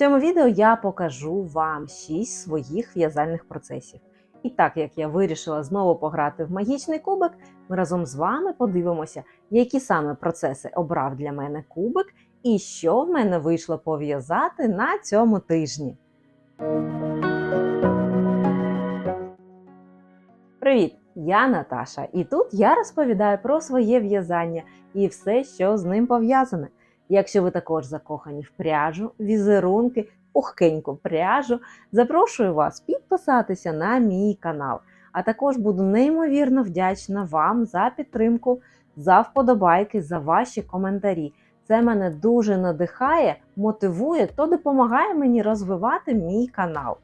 цьому відео я покажу вам 6 своїх в'язальних процесів. І так як я вирішила знову пограти в магічний кубик, ми разом з вами подивимося, які саме процеси обрав для мене кубик і що в мене вийшло пов'язати на цьому тижні. Привіт! Я Наташа, і тут я розповідаю про своє в'язання і все, що з ним пов'язане. Якщо ви також закохані в пряжу, візерунки, пухкеньку пряжу, запрошую вас підписатися на мій канал. А також буду неймовірно вдячна вам за підтримку, за вподобайки, за ваші коментарі. Це мене дуже надихає, мотивує та допомагає мені розвивати мій канал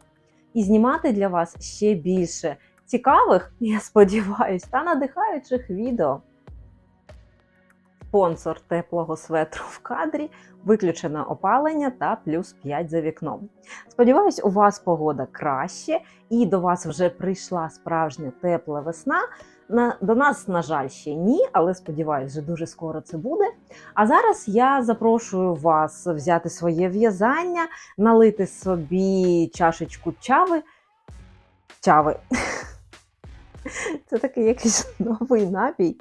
і знімати для вас ще більше цікавих, я сподіваюся, та надихаючих відео. Спонсор теплого светру в кадрі, виключено опалення та плюс 5 за вікном. Сподіваюсь, у вас погода краще і до вас вже прийшла справжня тепла весна. На, до нас, на жаль, ще ні, але сподіваюся, дуже скоро це буде. А зараз я запрошую вас взяти своє в'язання, налити собі чашечку чави. Чави. Це такий якийсь новий напій.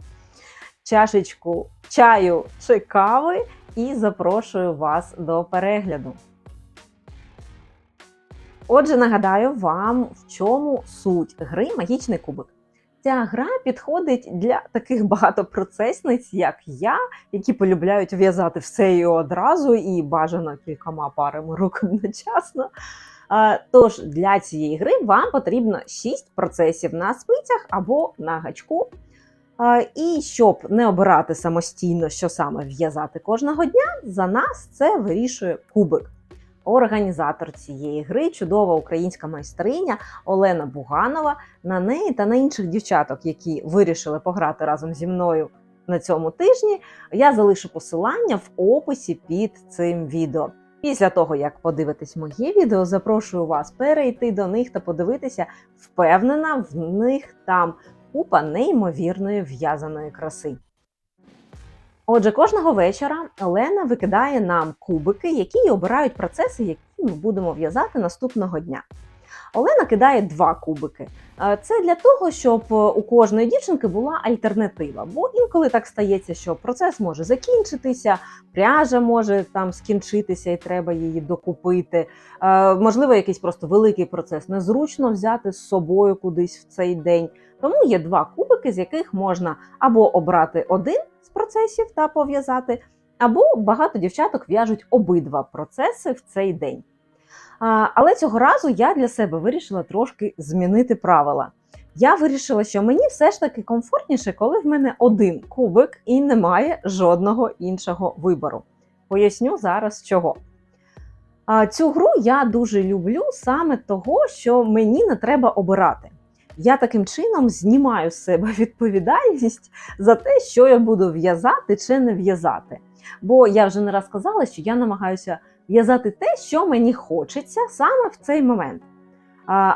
Чашечку чаю чи кави і запрошую вас до перегляду. Отже, нагадаю вам, в чому суть гри Магічний кубик. Ця гра підходить для таких багатопроцесниць, як я, які полюбляють в'язати все і одразу, і бажано кількома парами рук одночасно. Тож для цієї гри вам потрібно 6 процесів на спицях або на гачку. І щоб не обирати самостійно, що саме в'язати кожного дня, за нас це вирішує кубик. Організатор цієї гри, чудова українська майстриня Олена Буганова. На неї та на інших дівчаток, які вирішили пограти разом зі мною на цьому тижні, я залишу посилання в описі під цим відео. Після того, як подивитесь моє відео, запрошую вас перейти до них та подивитися, впевнена, в них там купа неймовірної в'язаної краси. Отже, кожного вечора Олена викидає нам кубики, які обирають процеси, які ми будемо в'язати наступного дня. Олена кидає два кубики. Е, Це для того, щоб у кожної дівчинки була альтернатива. Бо інколи так стається, що процес може закінчитися, пряжа може там скінчитися і треба її докупити. Е, Можливо, якийсь просто великий процес незручно взяти з собою кудись в цей день. Тому є два кубики, з яких можна або обрати один з процесів та пов'язати, або багато дівчаток в'яжуть обидва процеси в цей день. Але цього разу я для себе вирішила трошки змінити правила. Я вирішила, що мені все ж таки комфортніше, коли в мене один кубик і немає жодного іншого вибору. Поясню зараз чого. Цю гру я дуже люблю саме того, що мені не треба обирати. Я таким чином знімаю з себе відповідальність за те, що я буду в'язати чи не в'язати. Бо я вже не раз казала, що я намагаюся в'язати те, що мені хочеться саме в цей момент.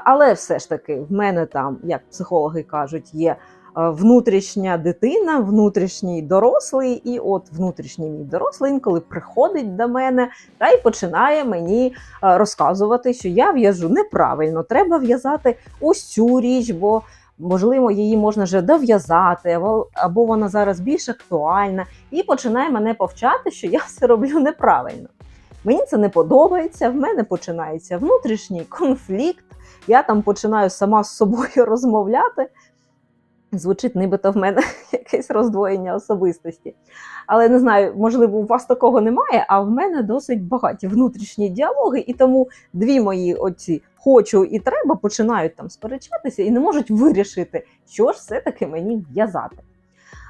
Але все ж таки, в мене там, як психологи кажуть, є е, внутрішня дитина, внутрішній дорослий, і от внутрішній мій дорослий інколи приходить до мене та й починає мені е, розказувати, що я в'яжу неправильно, треба в'язати ось цю річ, бо можливо її можна вже дов'язати, або вона зараз більш актуальна, і починає мене повчати, що я все роблю неправильно. Мені це не подобається, в мене починається внутрішній конфлікт. Я там починаю сама з собою розмовляти. Звучить, нібито в мене якесь роздвоєння особистості. Але не знаю, можливо, у вас такого немає, а в мене досить багаті внутрішні діалоги, і тому дві мої оці хочу і треба починають там сперечатися і не можуть вирішити, що ж все-таки мені в'язати.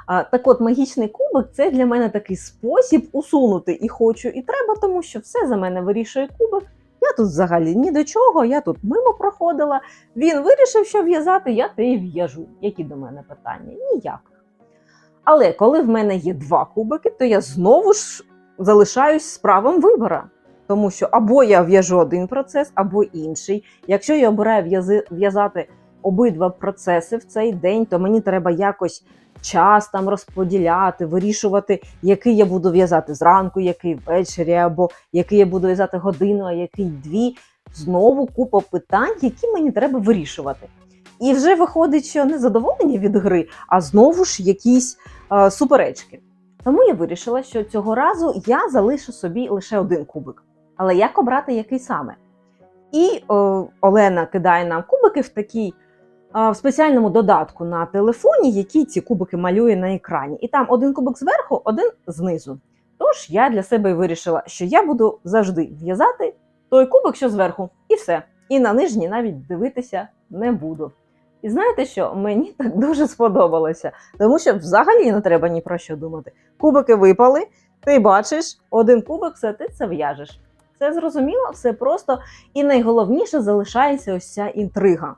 Так от, магічний кубик це для мене такий спосіб усунути і хочу, і треба, тому що все за мене вирішує кубик. Я тут взагалі ні до чого, я тут мимо проходила. Він вирішив, що в'язати, я те й в'яжу. Які до мене питання? Ніяких. Але коли в мене є два кубики, то я знову ж залишаюсь з правом вибора. Тому що або я в'яжу один процес, або інший. Якщо я обираю в'язати обидва процеси в цей день, то мені треба якось час там розподіляти, вирішувати, який я буду в'язати зранку, який ввечері, або який я буду в'язати годину, а який дві. Знову купа питань, які мені треба вирішувати. І вже виходить, що не задоволення від гри, а знову ж якісь е, суперечки. Тому я вирішила, що цього разу я залишу собі лише один кубик. Але як обрати який саме? І е, Олена кидає нам кубики в такій в спеціальному додатку на телефоні, який ці кубики малює на екрані. І там один кубик зверху, один знизу. Тож я для себе вирішила, що я буду завжди в'язати той кубик, що зверху, і все. І на нижній навіть дивитися не буду. І знаєте що? Мені так дуже сподобалося, тому що взагалі не треба ні про що думати. Кубики випали, ти бачиш один кубик, все ти це в'яжеш. Все зрозуміло, все просто. І найголовніше залишається ось ця інтрига.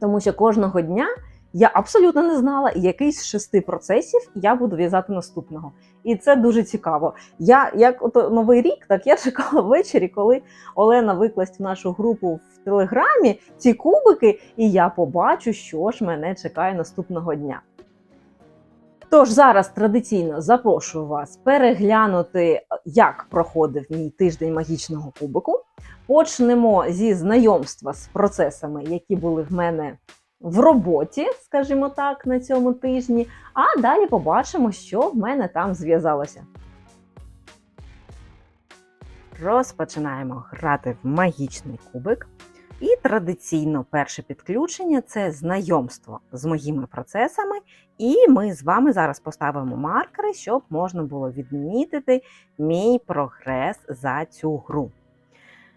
Тому що кожного дня я абсолютно не знала, який з шести процесів я буду в'язати наступного. І це дуже цікаво. Я як ото новий рік, так я чекала ввечері, коли Олена викласть в нашу групу в телеграмі ці кубики, і я побачу, що ж мене чекає наступного дня. Тож зараз традиційно запрошую вас переглянути, як проходив мій тиждень магічного кубику. Почнемо зі знайомства з процесами, які були в мене в роботі, скажімо так, на цьому тижні. А далі побачимо, що в мене там зв'язалося. Розпочинаємо грати в магічний кубик. І традиційно перше підключення це знайомство з моїми процесами. І ми з вами зараз поставимо маркери, щоб можна було відмітити мій прогрес за цю гру.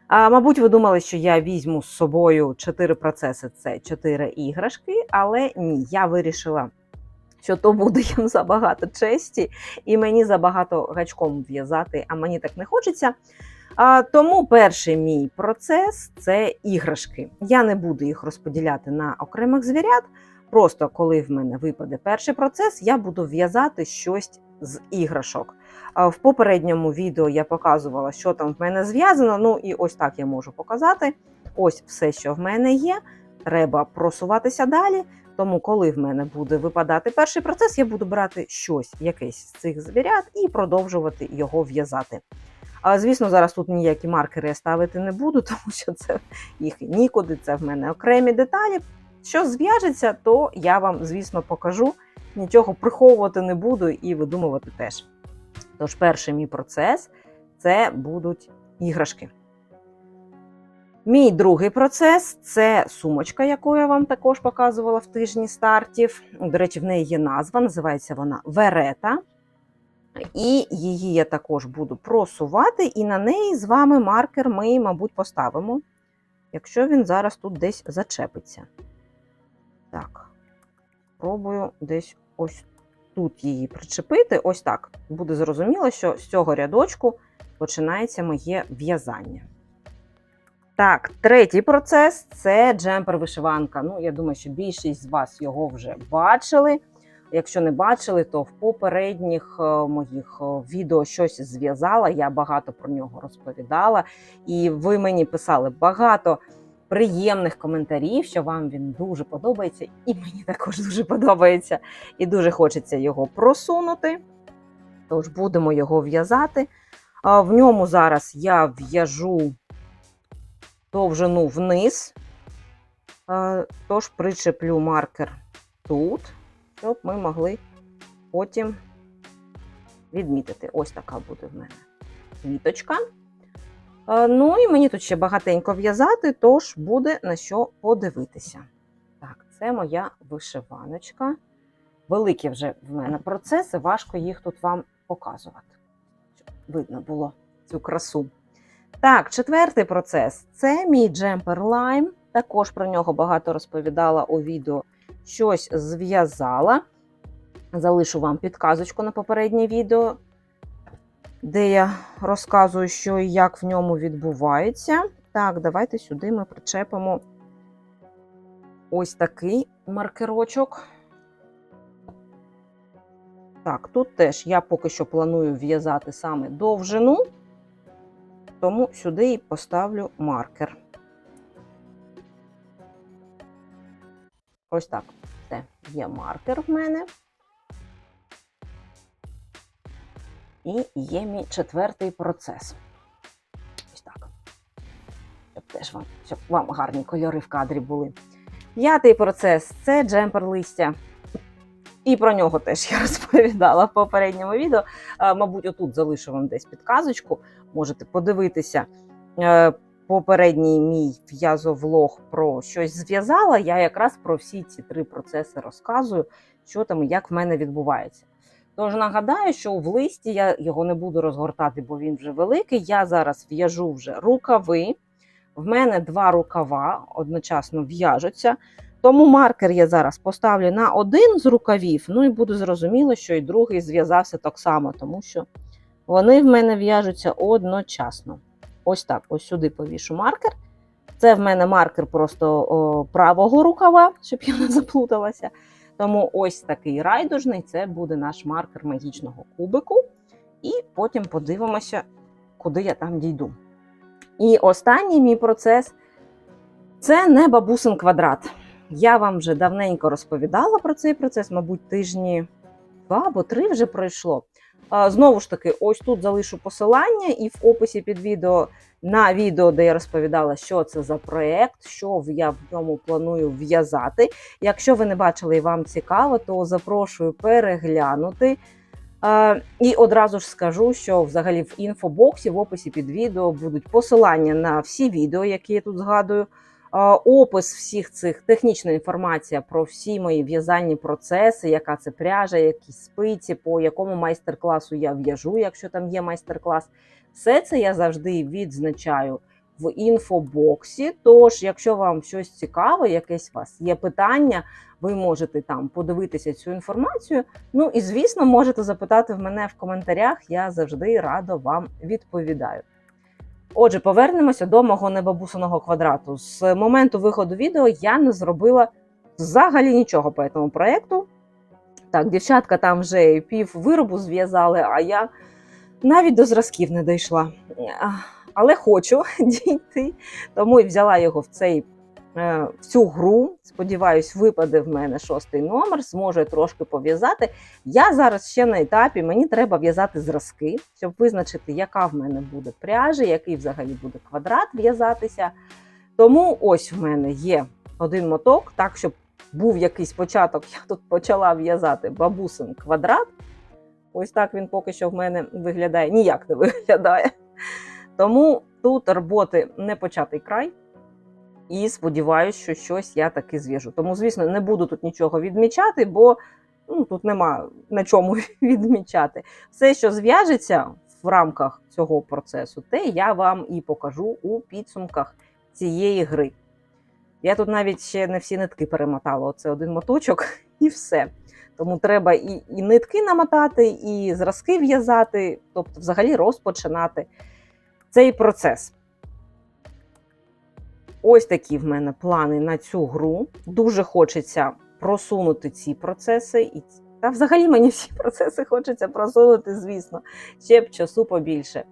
А, Мабуть, ви думали, що я візьму з собою 4 процеси це 4 іграшки, але ні, я вирішила, що то буде їм забагато честі, і мені забагато гачком в'язати, а мені так не хочеться. А, Тому перший мій процес це іграшки. Я не буду їх розподіляти на окремих звірят. Просто коли в мене випаде перший процес, я буду в'язати щось з іграшок. В попередньому відео я показувала, що там в мене зв'язано. Ну і ось так я можу показати. Ось все, що в мене є. Треба просуватися далі. Тому, коли в мене буде випадати перший процес, я буду брати щось, якесь з цих звірят, і продовжувати його в'язати. А звісно, зараз тут ніякі маркери я ставити не буду, тому що це їх нікуди, це в мене окремі деталі. Що зв'яжеться, то я вам, звісно, покажу. Нічого приховувати не буду і видумувати теж. Тож, перший мій процес це будуть іграшки. Мій другий процес це сумочка, яку я вам також показувала в тижні стартів. До речі, в неї є назва, називається вона Верета. І її я також буду просувати, і на неї з вами маркер ми, мабуть, поставимо, якщо він зараз тут десь зачепиться. Так, пробую десь ось тут її причепити. Ось так. Буде зрозуміло, що з цього рядочку починається моє в'язання. Так, третій процес це джемпер-вишиванка. Ну, я думаю, що більшість з вас його вже бачили. Якщо не бачили, то в попередніх е, моїх е, відео щось зв'язала. Я багато про нього розповідала, і ви мені писали багато приємних коментарів, що вам він дуже подобається, і мені також дуже подобається, і дуже хочеться його просунути. Тож будемо його в'язати. В ньому зараз я в'яжу довжину вниз, тож причеплю маркер тут щоб ми могли потім відмітити. Ось така буде в мене квіточка. Е, ну і мені тут ще багатенько в'язати, тож буде на що подивитися. Так, це моя вишиваночка. Великі вже в мене процеси, важко їх тут вам показувати. Видно було цю красу. Так, четвертий процес це мій джемпер лайм. Також про нього багато розповідала у відео щось зв'язала. Залишу вам підказочку на попереднє відео, де я розказую, що і як в ньому відбувається. Так, давайте сюди ми причепимо ось такий маркерочок. Так, тут теж я поки що планую в'язати саме довжину, тому сюди і поставлю маркер. Ось так. Це є маркер в мене. І є мій четвертий процес. Ось так. Щоб теж вам, щоб вам гарні кольори в кадрі були. П'ятий процес це джемпер листя. І про нього теж я розповідала в попередньому відео. Е, Мабуть, отут залишу вам десь підказочку. Можете подивитися. Попередній мій в'язовлог про щось зв'язала. Я якраз про всі ці три процеси розказую, що там і як в мене відбувається. Тож нагадаю, що в листі я його не буду розгортати, бо він вже великий. Я зараз в'яжу вже рукави. В мене два рукава одночасно в'яжуться. Тому маркер я зараз поставлю на один з рукавів, ну і буде зрозуміло, що і другий зв'язався так само, тому що вони в мене в'яжуться одночасно. Ось так, ось сюди повішу маркер. Це в мене маркер просто о, правого рукава, щоб я не заплуталася. Тому ось такий райдужний це буде наш маркер магічного кубику. І потім подивимося, куди я там дійду. І останній мій процес це не бабусин квадрат. Я вам вже давненько розповідала про цей процес, мабуть, тижні два або три вже пройшло. Знову ж таки, ось тут залишу посилання, і в описі під відео на відео, де я розповідала, що це за проєкт, що я в ньому планую в'язати. Якщо ви не бачили і вам цікаво, то запрошую переглянути. І одразу ж скажу, що взагалі в інфобоксі в описі під відео будуть посилання на всі відео, які я тут згадую. Опис всіх цих технічна інформація про всі мої в'язальні процеси, яка це пряжа, які спиці, по якому майстер-класу я в'яжу, якщо там є майстер-клас. Все це я завжди відзначаю в інфобоксі. Тож, якщо вам щось цікаве, якесь у вас є питання, ви можете там подивитися цю інформацію. Ну і звісно, можете запитати в мене в коментарях. Я завжди радо вам відповідаю. Отже, повернемося до мого небабусиного квадрату. З моменту виходу відео я не зробила взагалі нічого по цьому проєкту. Так, дівчатка там вже пів виробу зв'язали, а я навіть до зразків не дійшла. Але хочу дійти, тому і взяла його в цей в цю гру. Сподіваюсь, випаде в мене шостий номер, зможу трошки пов'язати. Я зараз ще на етапі, мені треба в'язати зразки, щоб визначити, яка в мене буде пряжа, який взагалі буде квадрат в'язатися. Тому ось в мене є один моток, так, щоб був якийсь початок, я тут почала в'язати бабусин квадрат. Ось так він поки що в мене виглядає, ніяк не виглядає. Тому тут роботи не початий край. І сподіваюся, що щось я таки зв'яжу. Тому, звісно, не буду тут нічого відмічати, бо ну, тут нема на чому відмічати. Все, що зв'яжеться в рамках цього процесу, те я вам і покажу у підсумках цієї гри. Я тут навіть ще не всі нитки перемотала. Оце один моточок і все. Тому треба і, і нитки намотати, і зразки в'язати, тобто, взагалі розпочинати цей процес. Ось такі в мене плани на цю гру. Дуже хочеться просунути ці процеси. І... Та взагалі мені всі процеси хочеться просунути, звісно, ще б часу побільше.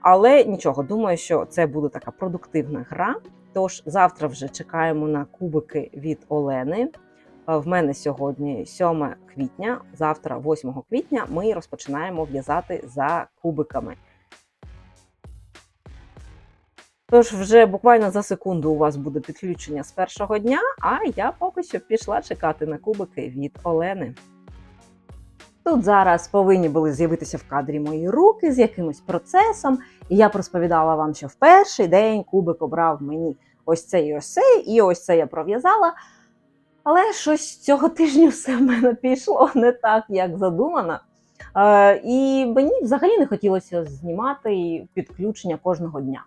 Але нічого, думаю, що це буде така продуктивна гра. Тож завтра вже чекаємо на кубики від Олени. В мене сьогодні 7 квітня, завтра, 8 квітня, ми розпочинаємо в'язати за кубиками. Тож, вже буквально за секунду у вас буде підключення з першого дня, а я поки що пішла чекати на кубики від Олени. Тут зараз повинні були з'явитися в кадрі мої руки з якимось процесом, і я розповідала вам, що в перший день кубик обрав мені ось цей і ось цей, і ось це я пров'язала. Але щось цього тижня все в мене пішло не так, як задумано. Е, і мені взагалі не хотілося знімати підключення кожного дня.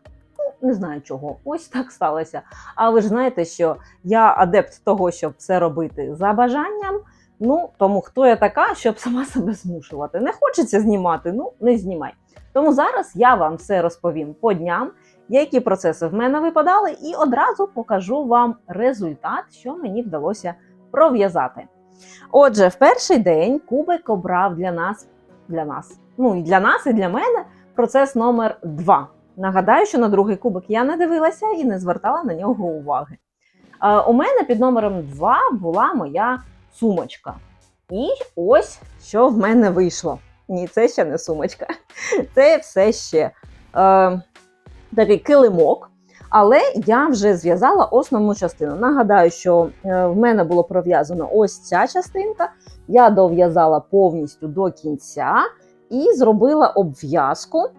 Не знаю чого, ось так сталося. А ви ж знаєте, що я адепт того, щоб все робити за бажанням. Ну, тому хто я така, щоб сама себе змушувати. Не хочеться знімати, ну не знімай. Тому зараз я вам все розповім по дням, які процеси в мене випадали, і одразу покажу вам результат, що мені вдалося пров'язати. Отже, в перший день кубик обрав для нас, для нас, ну і для нас, і для мене процес номер 2. Нагадаю, що на другий кубик я не дивилася і не звертала на нього уваги. Е, У мене під номером 2 була моя сумочка. І ось що в мене вийшло. Ні, це ще не сумочка. Це все ще е, такий килимок. Але я вже зв'язала основну частину. Нагадаю, що е, в мене було пров'язано ось ця частинка. Я дов'язала повністю до кінця і зробила обв'язку.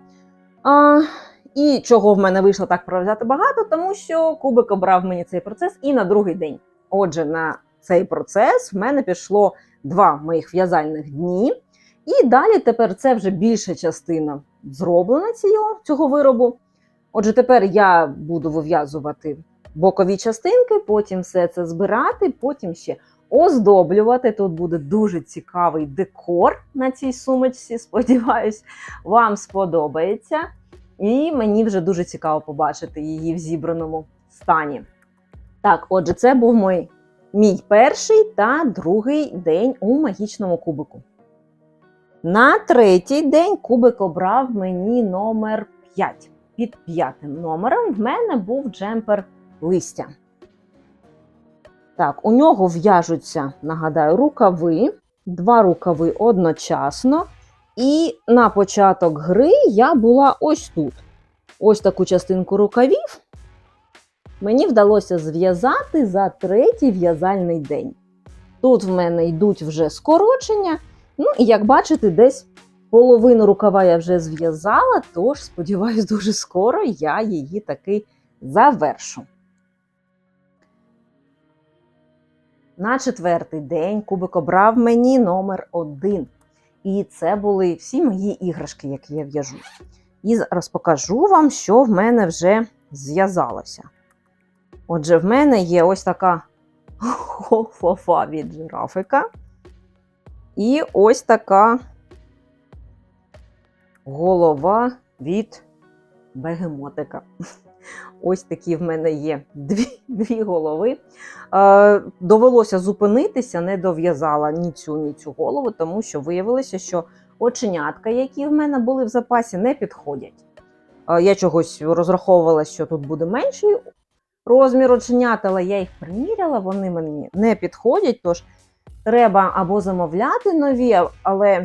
І чого в мене вийшло так пров'язати багато, тому що кубик обрав мені цей процес і на другий день. Отже, на цей процес в мене пішло два моїх в'язальних дні. І далі тепер це вже більша частина зроблена цього, цього виробу. Отже, тепер я буду вив'язувати бокові частинки, потім все це збирати, потім ще оздоблювати. Тут буде дуже цікавий декор на цій сумочці. Сподіваюсь, вам сподобається. І мені вже дуже цікаво побачити її в зібраному стані. Так, отже, це був мій, мій перший та другий день у магічному кубику. На третій день кубик обрав мені номер 5. Під п'ятим номером в мене був джемпер листя. Так, у нього в'яжуться, нагадаю, рукави, два рукави одночасно. І на початок гри я була ось тут. Ось таку частинку рукавів. Мені вдалося зв'язати за третій в'язальний день. Тут в мене йдуть вже скорочення. Ну, і як бачите, десь половину рукава я вже зв'язала, тож, сподіваюсь, дуже скоро я її таки завершу. На четвертий день кубик обрав мені номер один. І це були всі мої іграшки, які я в'яжу. І зараз покажу вам, що в мене вже зв'язалося. Отже, в мене є ось така голова від жирафика. І ось така голова від бегемотика. Ось такі в мене є дві дві голови. Е, Довелося зупинитися, не дов'язала ні цю, ні цю голову, тому що виявилося, що оченятка, які в мене були в запасі, не підходять. Е, я чогось розраховувала, що тут буде менший розмір оченят, але я їх приміряла, вони мені не підходять. Тож треба або замовляти нові, але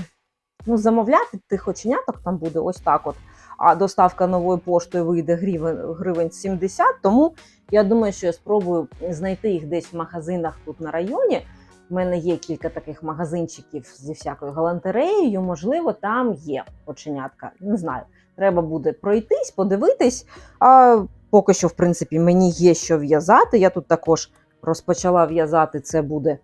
ну, замовляти тих оченяток там буде ось так от а доставка новою поштою вийде гривень, гривень 70, тому я думаю, що я спробую знайти їх десь в магазинах тут на районі. У мене є кілька таких магазинчиків зі всякою галантереєю, можливо, там є оченятка. Не знаю, треба буде пройтись, подивитись. А поки що, в принципі, мені є що в'язати. Я тут також розпочала в'язати це буде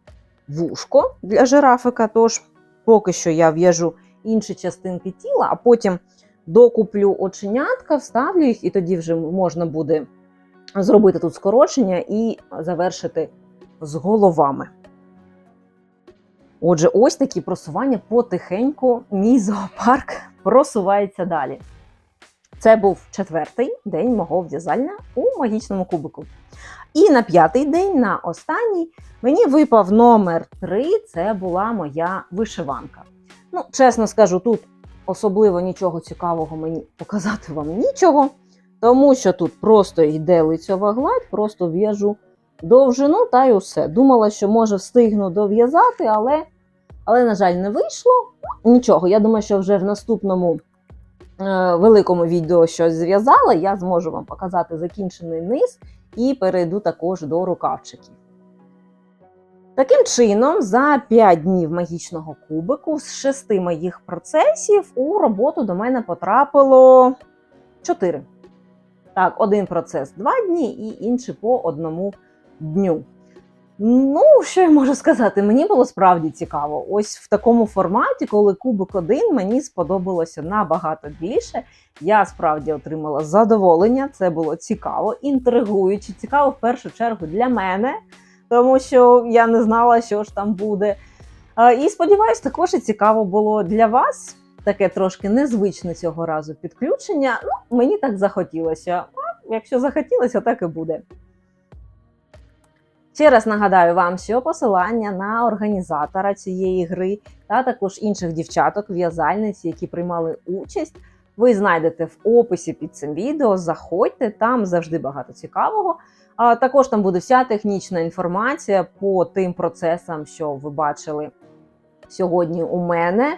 вушко для жирафика. Тож, поки що я в'яжу інші частинки тіла, а потім докуплю оченятка, вставлю їх, і тоді вже можна буде зробити тут скорочення і завершити з головами. Отже, ось такі просування потихеньку. Мій зоопарк просувається далі. Це був четвертий день мого в'язання у магічному кубику. І на п'ятий день, на останній, мені випав номер 3 це була моя вишиванка. Ну, чесно скажу, тут особливо нічого цікавого мені показати вам нічого, тому що тут просто йде лицьова гладь, просто в'яжу довжину та й усе. Думала, що може встигну дов'язати, але, але, на жаль, не вийшло. Нічого, я думаю, що вже в наступному е, великому відео щось зв'язала, я зможу вам показати закінчений низ і перейду також до рукавчиків. Таким чином, за 5 днів магічного кубику з 6 моїх процесів у роботу до мене потрапило 4. Так, один процес 2 дні і інший по одному дню. Ну, що я можу сказати? Мені було справді цікаво. Ось в такому форматі, коли кубик один, мені сподобалося набагато більше. Я справді отримала задоволення, це було цікаво, інтригуюче, цікаво в першу чергу для мене тому що я не знала, що ж там буде. І сподіваюсь, також і цікаво було для вас. Таке трошки незвичне цього разу підключення. Ну, мені так захотілося. А якщо захотілося, так і буде. Ще раз нагадаю вам, що посилання на організатора цієї гри та також інших дівчаток, в'язальниць, які приймали участь, ви знайдете в описі під цим відео. Заходьте, там завжди багато цікавого. А також там буде вся технічна інформація по тим процесам, що ви бачили сьогодні у мене.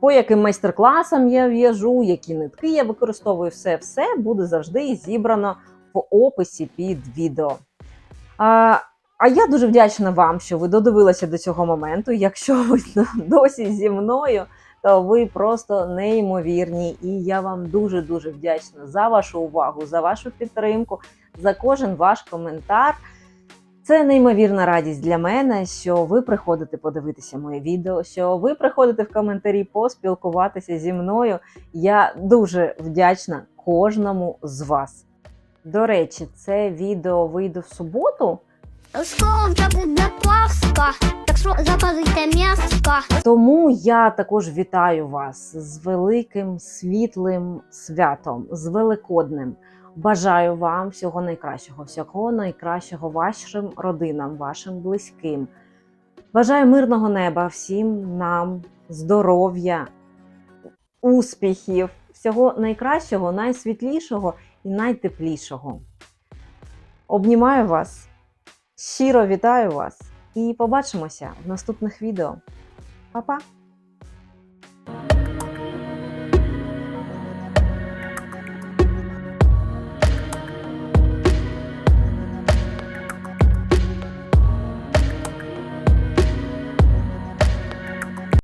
По яким майстер-класам я в'яжу, які нитки я використовую, все все буде завжди зібрано в описі під відео. А, а я дуже вдячна вам, що ви додивилися до цього моменту. Якщо ви досі зі мною, то ви просто неймовірні. І я вам дуже дуже вдячна за вашу увагу, за вашу підтримку, за кожен ваш коментар. Це неймовірна радість для мене, що ви приходите подивитися моє відео, що ви приходите в коментарі поспілкуватися зі мною. Я дуже вдячна кожному з вас. До речі, це відео вийде в суботу, Скоро вже буде Пасха, так що запалите м'яско. тому я також вітаю вас з великим світлим святом, з Великоднем. Бажаю вам всього найкращого, всього найкращого вашим родинам, вашим близьким. Бажаю мирного неба всім нам, здоров'я, успіхів, всього найкращого, найсвітлішого і найтеплішого. Обнімаю вас, щиро вітаю вас і побачимося в наступних відео. Па-па!